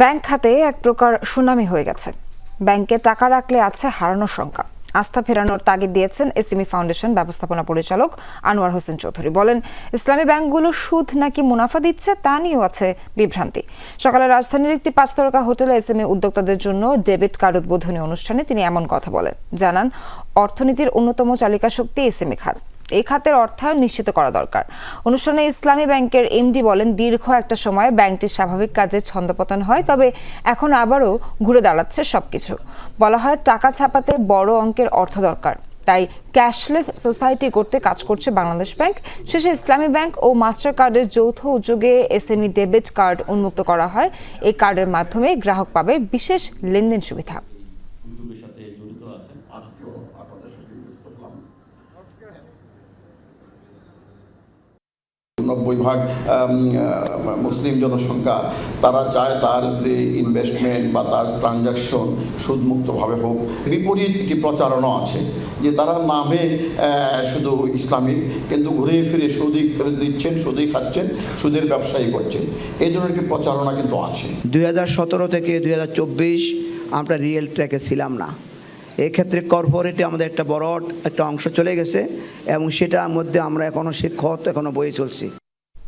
Bank খাতে এক প্রকার সুনামি হয়ে গেছে। ব্যাংকে টাকা রাখলে আছে হারানোর শঙ্কা আস্থা ফেরানোর তাগিদ দিয়েছেন এসএমই ফাউন্ডেশন ব্যবস্থাপনা পরিচালক আনোয়ার হোসেন চৌধুরী। বলেন, ইসলামী ব্যাংকগুলো সুদ নাকি মুনাফা দিচ্ছে তা নিয়েও আছে বিভ্রান্তি। সকালে রাজধানীর একটি পাঁচ তারকা হোটেলে এসএমই উদ্যোক্তাদের জন্য ডেবিট কার্ড উদ্বোধনী অনুষ্ঠানে তিনি এমন কথা বলেন। জানান, অর্থনীতির অন্যতম চালিকা শক্তি এসএমই খাত। এই খাতের অর্থায়ন নিশ্চিত করা দরকার। অনুষ্ঠানে ইসলামী ব্যাংকের এমডি বলেন, দীর্ঘ একটা সময় ব্যাংকটির স্বাভাবিক কাজে ছন্দপতন হয়, তবে এখন আবারও ঘুরে দাঁড়াচ্ছে সবকিছু। বলা হয়, টাকা ছাপাতে বড় অঙ্কের অর্থ দরকার। তাই ক্যাশলেস সোসাইটি করতে কাজ করছে বাংলাদেশ ব্যাংক। শেষে ইসলামী ব্যাংক ও মাস্টার কার্ডের যৌথ উদ্যোগে এসএমই ডেবিট কার্ড উন্মুক্ত করা হয়। এই কার্ডের মাধ্যমে গ্রাহক পাবে বিশেষ লেনদেন সুবিধা। নব্বই ভাগ মুসলিম জনসংখ্যা, তারা চায় তার যে ইনভেস্টমেন্ট বা তার ট্রানজাকশন সুদমুক্তভাবে হোক। বিপরীত একটি প্রচারণা আছে যে তারা নামে শুধু ইসলামিক, কিন্তু ঘুরে ফিরে সুদি দিচ্ছেন সুদি খাচ্ছেন, সুদের ব্যবসায়ী করছেন। এই ধরনের একটি প্রচারণা কিন্তু আছে। দুই হাজার সতেরো থেকে দুই হাজার চব্বিশ আমরা রিয়েল ট্র্যাকে ছিলাম না। এক্ষেত্রে কর্পোরেটে আমাদের একটা বড় একটা অংশ চলে গেছে এবং সেটার মধ্যে আমরা এখনও শিক্ষক এখনও বয়ে চলছি।